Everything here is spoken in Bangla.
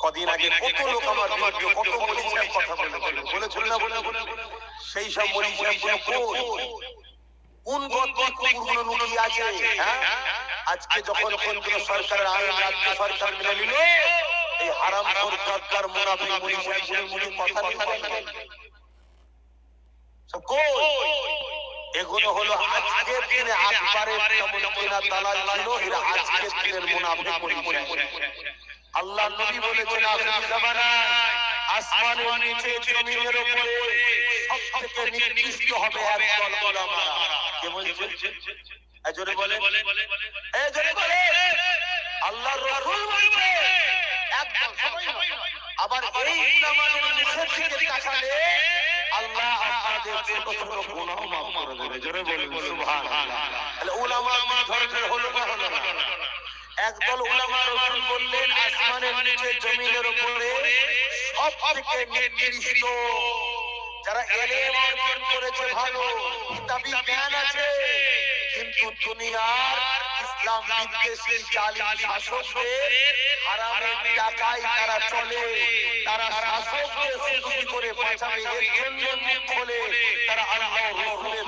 কদিন আগে কত লোক আমার বিরুদ্ধে কত মনীষীর কথা বলেছিল। বলেছিল। না বলে সেই সব মনীষীর কোন? গদ্দিক কুকুরগুলো লুকিয়ে আছে? হ্যাঁ? আজকে যখন কেন্দ্র সরকারের আইন রাজ্য সরকার মেনে নিল এই হারাম সরকার মুনাফিক মনীষীর মুনি কথা নেই সব কই? এগুলো হলো আজকের দিনে আকবরের কেনা দালাল ছিল এরা আজকের দিনের মুনাফিক মনীষী আল্লাহ নবী বলেছেন আখিরি জামানায় আসমানের নিচে জমিনের উপরে সবথেকে নিকৃষ্ট হবে একদল উলামা। কে বলছে? এই জোরে বলে এই জোরে বলে আল্লাহর রাসূল বলছে একদল সবাই আবার এই উলামাদের মুখের দিকে তাকালে আল্লাহ আপনাদের ছোট ছোট গুনাহ মাফ করে দেবে। জোরে বলুন সুবহানাল্লাহ। তাহলে উলামা দুই ধরনের হলো না হলো না একদল উলামা রাসূল বললেন আসমানের নিচে জমিনের উপরে সবথেকে নিকৃষ্ট যারা এলেম অর্জন করেছে ভালো কিতাবি জ্ঞান আছে কিন্তু দুনিয়ার ইসলাম বিদ্বেষী জালিম শাসকদের হারামের টাকায় তারা চলে। তারা শাসকদের শুধু করে বাঁচাবে এর জন্য মুখ খোলে তারা আল্লাহ রসুলের